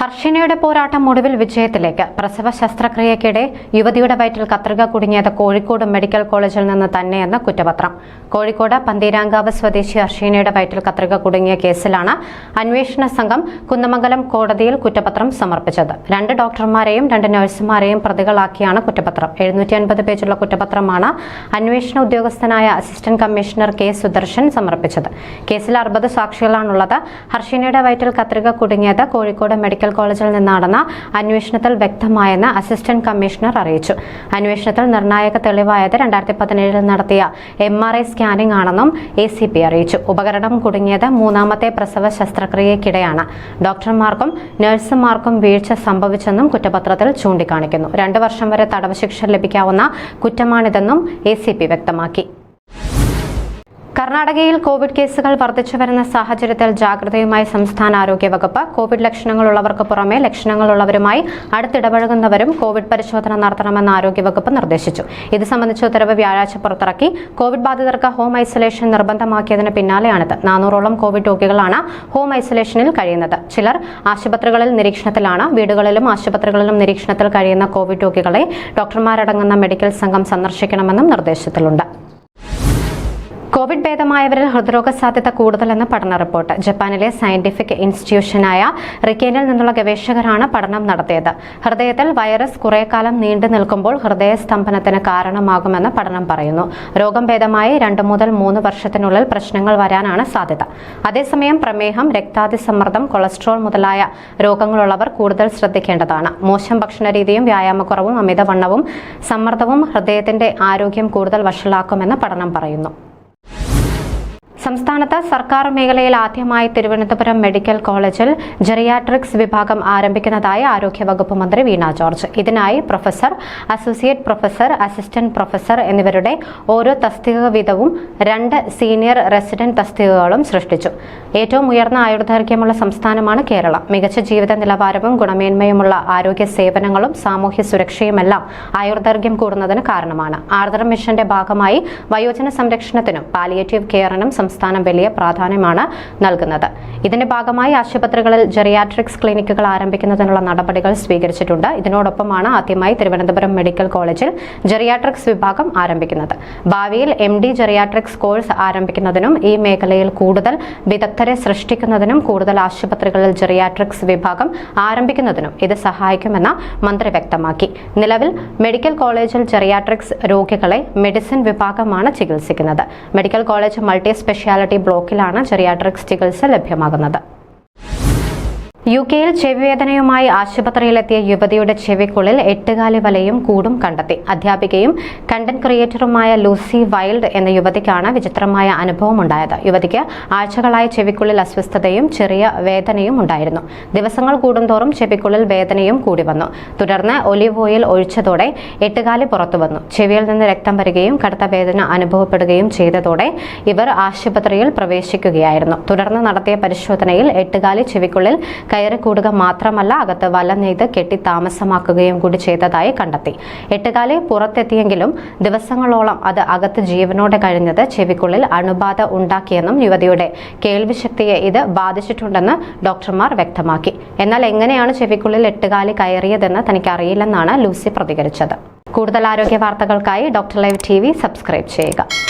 ഹർഷിനയുടെ പോരാട്ടം ഒടുവിൽ വിജയത്തിലേക്ക്. പ്രസവ ശസ്ത്രക്രിയയ്ക്കിടെ യുവതിയുടെ വയറ്റിൽ കത്രിക കുടുങ്ങിയത് കോഴിക്കോട് മെഡിക്കൽ കോളേജിൽ നിന്ന് തന്നെയെന്ന് കുറ്റപത്രം. കോഴിക്കോട് പന്തീരാങ്കാവ് സ്വദേശി ഹർഷിനയുടെ വയറ്റിൽ കത്രിക കുടുങ്ങിയ കേസിലാണ് അന്വേഷണ സംഘം കുന്നമംഗലം കോടതിയിൽ കുറ്റപത്രം സമർപ്പിച്ചത്. രണ്ട് ഡോക്ടർമാരെയും രണ്ട് നഴ്സുമാരെയും പ്രതികളാക്കിയാണ് കുറ്റപത്രം. എഴുന്നൂറ്റി അൻപത് പേജുള്ള കുറ്റപത്രമാണ് അന്വേഷണ ഉദ്യോഗസ്ഥനായ അസിസ്റ്റന്റ് കമ്മീഷണർ കെ സുദർശൻ സമർപ്പിച്ചത്. കേസിൽ അറുപത് സാക്ഷികളാണുള്ളത്. ഹർഷിനയുടെ വയറ്റിൽ കത്രിക കുടുങ്ങിയത് കോഴിക്കോട് മെഡിക്കൽ കോളേജിൽ നിന്ന് നടന്ന അന്വേഷണത്തിൽ വ്യക്തമായെന്ന് അസിസ്റ്റന്റ് കമ്മീഷണർ അറിയിച്ചു. അന്വേഷണത്തിൽ നിർണായക തെളിവായത് രണ്ടായിരത്തി പതിനേഴിൽ നടത്തിയ എം ആർ ഐ സ്കാനിംഗ് ആണെന്നും എ സി പി അറിയിച്ചു. ഉപകരണം കുടുങ്ങിയത് മൂന്നാമത്തെ പ്രസവ ശസ്ത്രക്രിയയ്ക്കിടെയാണ്. ഡോക്ടർമാർക്കും നഴ്സുമാർക്കും വീഴ്ച സംഭവിച്ചെന്നും കുറ്റപത്രത്തിൽ ചൂണ്ടിക്കാണിക്കുന്നു. രണ്ടു വർഷം വരെ തടവ് ശിക്ഷ ലഭിക്കാവുന്ന കുറ്റമാണിതെന്നും എ സി പി വ്യക്തമാക്കി. കർണാടകയിൽ കോവിഡ് കേസുകൾ വർദ്ധിച്ചു വരുന്ന സാഹചര്യത്തിൽ ജാഗ്രതയുമായി സംസ്ഥാന ആരോഗ്യ വകുപ്പ് കോവിഡ് ലക്ഷണങ്ങളുള്ളവർക്ക് പുറമെ ലക്ഷണങ്ങളുള്ളവരുമായി അടുത്തിടപഴകുന്നവരും കോവിഡ് പരിശോധന നടത്തണമെന്ന് ആരോഗ്യവകുപ്പ് നിർദ്ദേശിച്ചു. ഇത് സംബന്ധിച്ച ഉത്തരവ് വ്യാഴാഴ്ച പുറത്തിറക്കി. കോവിഡ് ബാധിതർക്ക് ഹോം ഐസൊലേഷൻ നിർബന്ധമാക്കിയതിന് പിന്നാലെയാണിത്. നാനൂറോളം കോവിഡ് രോഗികളാണ് ഹോം ഐസൊലേഷനിൽ കഴിയുന്നത്. ചിലർ ആശുപത്രികളിൽ നിരീക്ഷണത്തിലാണ് വീടുകളിലും ആശുപത്രികളിലും നിരീക്ഷണത്തിൽ കഴിയുന്ന കോവിഡ് രോഗികളെ ഡോക്ടർമാരടങ്ങുന്ന മെഡിക്കൽ സംഘം സന്ദർശിക്കണമെന്നും നിർദ്ദേശത്തിലുണ്ട്. കോവിഡ് ഭേദമായവരിൽ ഹൃദ്രോഗ സാധ്യത കൂടുതലെന്ന് പഠന റിപ്പോർട്ട്. ജപ്പാനിലെ സയന്റിഫിക് ഇൻസ്റ്റിറ്റ്യൂഷനായ റിക്കേനിൽ നിന്നുള്ള ഗവേഷകരാണ് പഠനം നടത്തിയത്. ഹൃദയത്തിൽ വൈറസ് കുറേക്കാലം നീണ്ടു നിൽക്കുമ്പോൾ ഹൃദയസ്തംഭനത്തിന് കാരണമാകുമെന്ന് പഠനം പറയുന്നു. രോഗം ഭേദമായി രണ്ട് മുതൽ മൂന്ന് വർഷത്തിനുള്ളിൽ പ്രശ്നങ്ങൾ വരാനാണ് സാധ്യത. അതേസമയം പ്രമേഹം രക്താതിസമ്മർദ്ദം കൊളസ്ട്രോൾ മുതലായ രോഗങ്ങളുള്ളവർ കൂടുതൽ ശ്രദ്ധിക്കേണ്ടതാണ്. മോശം ഭക്ഷണരീതിയും വ്യായാമക്കുറവും അമിതവണ്ണവും സമ്മർദ്ദവും ഹൃദയത്തിന്റെ ആരോഗ്യം കൂടുതൽ വഷളാക്കുമെന്ന് പഠനം പറയുന്നു. സംസ്ഥാനത്ത് സർക്കാർ മേഖലയിൽ ആദ്യമായി തിരുവനന്തപുരം മെഡിക്കൽ കോളേജിൽ ജെറിയാട്രിക്സ് വിഭാഗം ആരംഭിക്കുന്നതായി ആരോഗ്യവകുപ്പ് മന്ത്രി വീണ ജോർജ്. ഇതിനായി professor associate professor assistant professor എന്നിവരുടെ ഓരോ തസ്തിക വീതവും രണ്ട് സീനിയർ റെസിഡന്റ് തസ്തികകളും സൃഷ്ടിച്ചു. ഏറ്റവും ഉയർന്ന ആയുർദൈർഘ്യമുള്ള സംസ്ഥാനമാണ് കേരളം. മികച്ച ജീവിത നിലവാരവും ഗുണമേന്മയുമുള്ള ആരോഗ്യ സേവനങ്ങളും സാമൂഹ്യ സുരക്ഷയുമെല്ലാം ആയുർദൈർഘ്യം കൂടുന്നതിന് കാരണമാണ്. ആർദ്ര മിഷന്റെ ഭാഗമായി വയോജന സംരക്ഷണത്തിനും പാലിയേറ്റീവ് കെയറിനും സംസ്ഥാനം വലിയ പ്രാധാന്യമാണ് നൽകുന്നത്. ഇതിന്റെ ഭാഗമായി ആശുപത്രികളിൽ ജെറിയാട്രിക്സ് ക്ലിനിക്കുകൾ ആരംഭിക്കുന്നതിനുള്ള നടപടികൾ സ്വീകരിച്ചിട്ടുണ്ട്. ഇതിനോടൊപ്പമാണ് ആദ്യമായി തിരുവനന്തപുരം മെഡിക്കൽ കോളേജിൽ ജെറിയാട്രിക്സ് വിഭാഗം ആരംഭിക്കുന്നത്. ഭാവിയിൽ എം ഡി ജെറിയാട്രിക്സ് കോഴ്സ് ആരംഭിക്കുന്നതിനും ഈ മേഖലയിൽ കൂടുതൽ വിദഗ്ധരെ സൃഷ്ടിക്കുന്നതിനും കൂടുതൽ ആശുപത്രികളിൽ ജെറിയാട്രിക്സ് വിഭാഗം ആരംഭിക്കുന്നതിനും ഇത് സഹായിക്കുമെന്ന് മന്ത്രി വ്യക്തമാക്കി. നിലവിൽ മെഡിക്കൽ കോളേജിൽ ജെറിയാട്രിക്സ് രോഗികളെ മെഡിസിൻ വിഭാഗമാണ് ചികിത്സിക്കുന്നത്. മെഡിക്കൽ കോളേജ് മൾട്ടി സ്പെഷ്യാലിറ്റി ബ്ലോക്കിലാണ് ജെറിയാട്രിക്സ് ചികിത്സ ലഭ്യമാകുന്നത്. യു കെയിൽ ചെവിവേദനയുമായി ആശുപത്രിയിലെത്തിയ യുവതിയുടെ ചെവിക്കുള്ളിൽ എട്ടുകാലി വലയും കൂടും കണ്ടെത്തി. അധ്യാപികയും കണ്ടന്റ് ക്രിയേറ്ററുമായ ലൂസി വൈൽഡ് എന്ന യുവതിക്കാണ് വിചിത്രമായ അനുഭവം ഉണ്ടായത് യുവതിക്ക് ആഴ്ചകളായി ചെവിക്കുള്ളിൽ അസ്വസ്ഥതയും ചെറിയ വേദനയും ഉണ്ടായിരുന്നു. ദിവസങ്ങൾ കൂടുന്തോറും ചെവിക്കുള്ളിൽ വേദനയും കൂടി വന്നു. തുടർന്ന് ഒലിവ് ഓയിൽ ഒഴിച്ചതോടെ എട്ടുകാലി പുറത്തു വന്നു. ചെവിയിൽ നിന്ന് രക്തം വരികയും കടുത്ത വേദന അനുഭവപ്പെടുകയും ചെയ്തതോടെ ഇവർ ആശുപത്രിയിൽ പ്രവേശിക്കുകയായിരുന്നു. തുടർന്ന് നടത്തിയ പരിശോധനയിൽ എട്ടുകാലി ചെവിക്കുള്ളിൽ കയറി കൂടുക മാത്രമല്ല അകത്ത് വല നെയ്ത് കെട്ടി താമസമാക്കുകയും കൂടി ചെയ്തതായി കണ്ടെത്തി. എട്ടുകാലി പുറത്തെത്തിയെങ്കിലും ദിവസങ്ങളോളം അത് അകത്ത് ജീവനോടെ കഴിഞ്ഞത് ചെവിക്കുള്ളിൽ അണുബാധ ഉണ്ടാക്കിയെന്നും യുവതിയുടെ കേൾവിശക്തിയെ ഇത് ബാധിച്ചിട്ടുണ്ടെന്ന് ഡോക്ടർമാർ വ്യക്തമാക്കി. എന്നാൽ എങ്ങനെയാണ് ചെവിക്കുള്ളിൽ എട്ടുകാലി കയറിയതെന്ന് തനിക്ക് അറിയില്ലെന്നാണ് ലൂസി പ്രതികരിച്ചത്. കൂടുതൽ ആരോഗ്യ വാർത്തകൾക്കായി ഡോക്ടർ ലൈവ് ടി സബ്സ്ക്രൈബ് ചെയ്യുക.